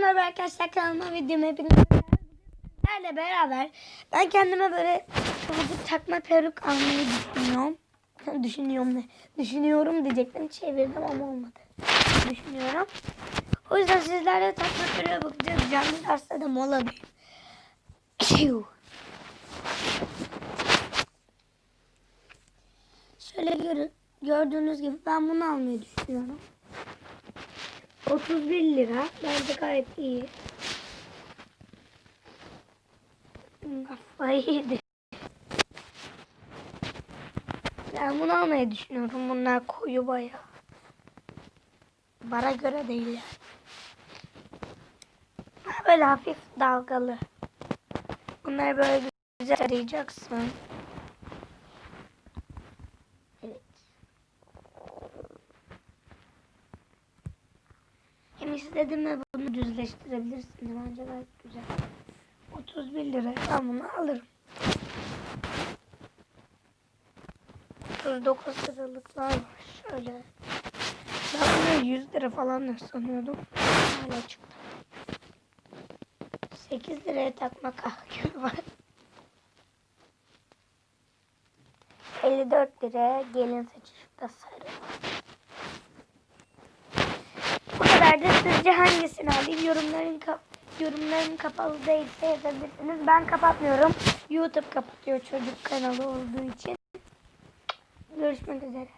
merhaba arkadaşlar kanalıma videoma hepiniz. Sizlerle beraber ben kendime böyle kıvırcık takma peruk almayı düşünüyorum. düşünüyorum ne? Düşünüyorum diyecektim çevirdim ama olmadı. Düşünüyorum. O yüzden sizlerle takma peruğa bakacağız. Canlı derste de mola. Phew. Şöyle gör- gördüğünüz gibi ben bunu almayı düşünüyorum. 31 lira. Bence gayet iyi. Kafayı yedi. Ben bunu almayı düşünüyorum. Bunlar koyu bayağı. Bana göre değil yani. Böyle hafif dalgalı. Bunları böyle güzel arayacaksın. Hem istedin mi bunu düzleştirebilirsiniz. Bence gayet güzel. 31 lira. Ben bunu alırım. 39 liralıklar var. Şöyle. Ben bunu 100 lira falan sanıyordum. Hala çıktı. 8 liraya takma kahve var. 54 liraya gelin seçişte sarı. Da sizce hangisini alayım? Yorumların kap yorumların kapalı değilse yazabilirsiniz. Ben kapatmıyorum. YouTube kapatıyor çocuk kanalı olduğu için. Görüşmek üzere.